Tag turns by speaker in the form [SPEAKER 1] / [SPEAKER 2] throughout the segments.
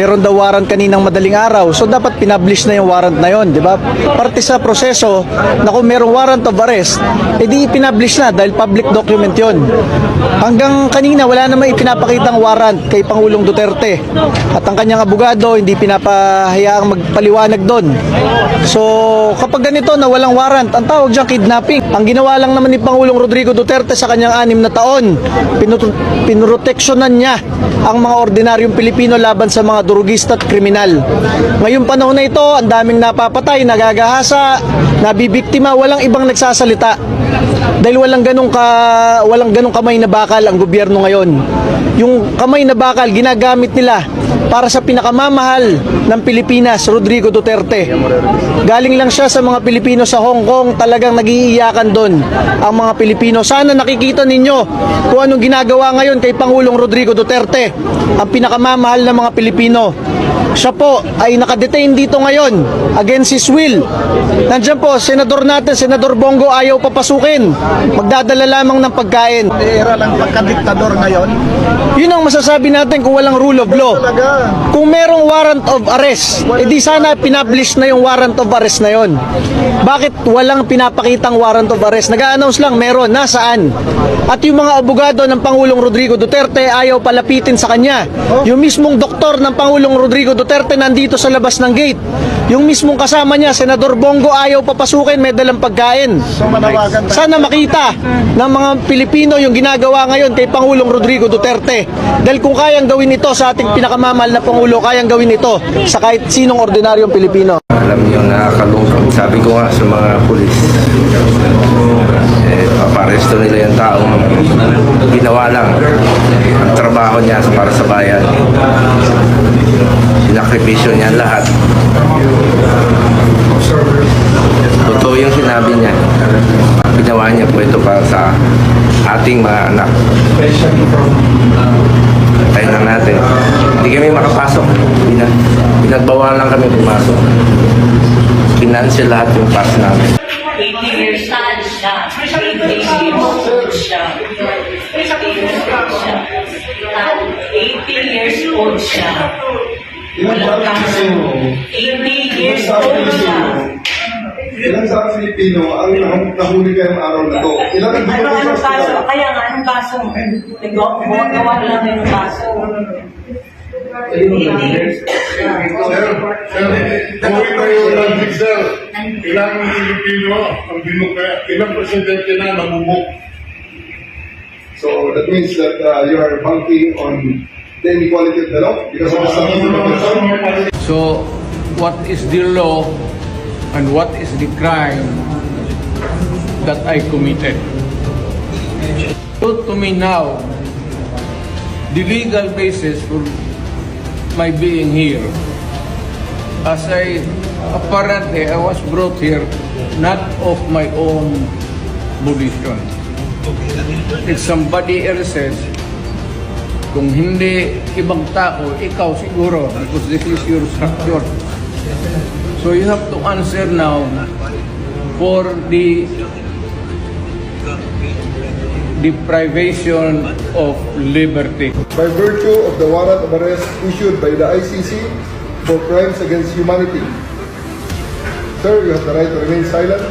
[SPEAKER 1] meron daw warrant kaninang madaling araw. So dapat pinablish na yung warrant na yon, di ba? Parte sa proseso na kung merong warrant of arrest, edi pinablish na dahil public document yon. Hanggang kanina wala namang ipinapakitang warrant kay Pangulong Duterte. At ang kanyang abogado hindi pinapahayaang magpaliwanag doon. So kapag ganito na walang warrant, ang tawag dyan kidnapping. Ang ginawa lang naman ni Pangulong Rodrigo Duterte sa kanyang anim na taon, pinut- pinroteksyonan niya ang mga ordinaryong Pilipino laban sa mga durugista at kriminal. Ngayong panahon na ito, ang daming napapatay, nagagahasa, nabibiktima, walang ibang nagsasalita. Dahil walang ganong ka walang ganong kamay na bakal ang gobyerno ngayon. Yung kamay na bakal ginagamit nila para sa pinakamamahal ng Pilipinas, Rodrigo Duterte. Galing lang siya sa mga Pilipino sa Hong Kong, talagang nagiiyakan doon ang mga Pilipino. Sana nakikita ninyo kung anong ginagawa ngayon kay Pangulong Rodrigo Duterte, ang pinakamamahal ng mga Pilipino. Aquino. Siya po ay nakadetain dito ngayon against his will. Nandiyan po, senador natin, Senador Bongo, ayaw papasukin. Magdadala lamang ng pagkain.
[SPEAKER 2] Era lang pagka-diktador ngayon.
[SPEAKER 1] Yun ang masasabi natin kung walang rule of law. Kung merong warrant of arrest, edi sana pinablish na yung warrant of arrest na yon. Bakit walang pinapakitang warrant of arrest? Nag-a-announce lang, meron, nasaan? At yung mga abogado ng Pangulong Rodrigo Duterte ayaw palapitin sa kanya. Yung mismong doktor ng Pangulong Rodrigo Duterte nandito sa labas ng gate. Yung mismong kasama niya, Senador Bongo, ayaw papasukin, may dalang pagkain. Sana makita ng mga Pilipino yung ginagawa ngayon kay Pangulong Rodrigo Duterte. Dahil kung kayang gawin ito sa ating pinakamamahal na Pangulo, kayang gawin ito sa kahit sinong ordinaryong Pilipino.
[SPEAKER 3] Alam niyo, nakakalungkot. Sabi ko nga sa mga pulis, eh, paparesto nila yung taong ginawa lang ang trabaho niya para sa bayan. Sinakripisyo niya lahat. Totoo yung sinabi niya. Ginawa niya po ito para sa ating mga anak. Tayo na natin. Hindi kami makapasok. Pinag pinagbawalan lang kami pumasok. Kinansel lahat yung pass namin.
[SPEAKER 4] 80 years old siya. 80 years old siya. 80 years old siya. At 80 years old siya. Walang kaso. 80 years old siya.
[SPEAKER 5] Ilang sa Filipino ang nah- nahuli kayong araw na to? Ilang ang
[SPEAKER 4] Ano, anong kaso? Kaya nga, anong kaso? Nagawa lang ng kaso.
[SPEAKER 5] Sir, sir, kung kayo ng sir, ilang Filipino ang binuka, ilang presidente na namumuk? So that means that uh, you are banking on the inequality of the law because of the protection.
[SPEAKER 6] So, what is the law and what is the crime that I committed? So, to me now, the legal basis for my being here, as I apparently I was brought here not of my own volition. It's somebody else's kung hindi ibang tao, ikaw siguro because this is your structure. So you have to answer now for the deprivation of liberty.
[SPEAKER 5] By virtue of the warrant of arrest issued by the ICC for crimes against humanity. Sir, you have the right to remain silent.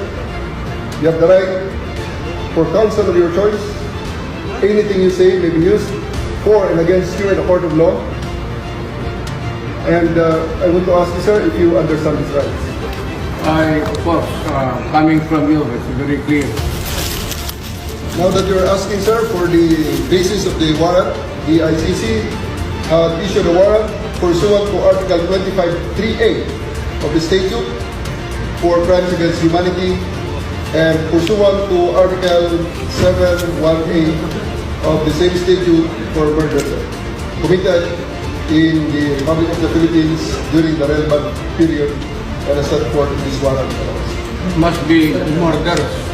[SPEAKER 5] You have the right for counsel of your choice. Anything you say may be used for and against you in a court of law. And uh, I want to ask you, sir, if you understand these rights.
[SPEAKER 6] I, of course, uh, coming from you, it's very clear.
[SPEAKER 5] Now that you're asking, sir, for the basis of the warrant, the ICC had issued a warrant pursuant to Article 25.3a of the statute for crimes against humanity and pursuant to Article 7.1a of the same statute for murder committed in the Republic of the Philippines during the relevant period and as set forth in this warrant.
[SPEAKER 6] Must be murderous.